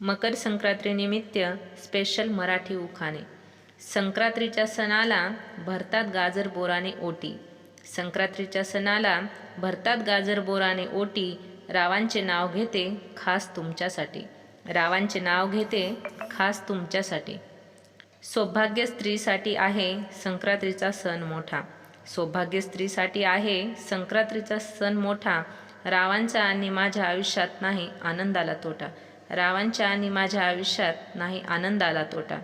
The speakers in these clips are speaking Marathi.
मकर संक्रांतीनिमित्त स्पेशल मराठी उखाणे. संक्रांतीच्या सणाला भरतात गाजर बोराने ओटी. संक्रांतीच्या सणाला भरतात गाजर बोराने ओटी रावांचे नाव घेते खास तुमच्यासाठी. रावांचे नाव घेते खास तुमच्यासाठी. सौभाग्य स्त्रीसाठी आहे संक्रांतीचा सण मोठा. सौभाग्य स्त्रीसाठी आहे संक्रांतीचा सण मोठा. रावांचा आणि माझ्या आयुष्यात नाही आनंदाला तोटा. रावांच्या आणि माझ्या आयुष्यात नाही आनंदाला तोटा.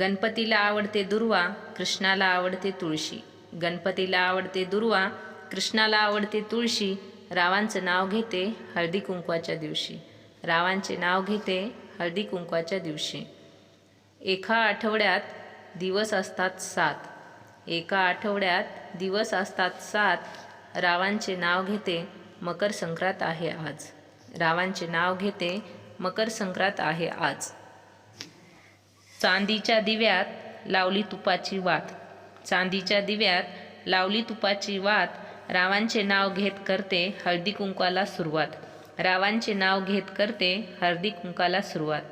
गणपतीला आवडते दुर्वा कृष्णाला आवडते तुळशी. गणपतीला आवडते दुर्वा कृष्णाला आवडते तुळशी. रावांचं नाव घेते हळदी कुंकवाच्या दिवशी. रावांचे नाव घेते हळदी कुंकवाच्या दिवशी. एका आठवड्यात दिवस असतात सात. एका आठवड्यात दिवस असतात सात. रावांचे नाव घेते मकर संक्रांत आहे आज. रावांचे नाव घेते मकर संक्रांत आहे आज. चांदीच्या दिव्यात लावली तुपाची वात. चांदीच्या दिव्यात लावली तुपाची वात रावांचे नाव घेत करते हळदी कुंकाला सुरुवात. रावांचे नाव घेत करते हळदी कुंकाला सुरुवात.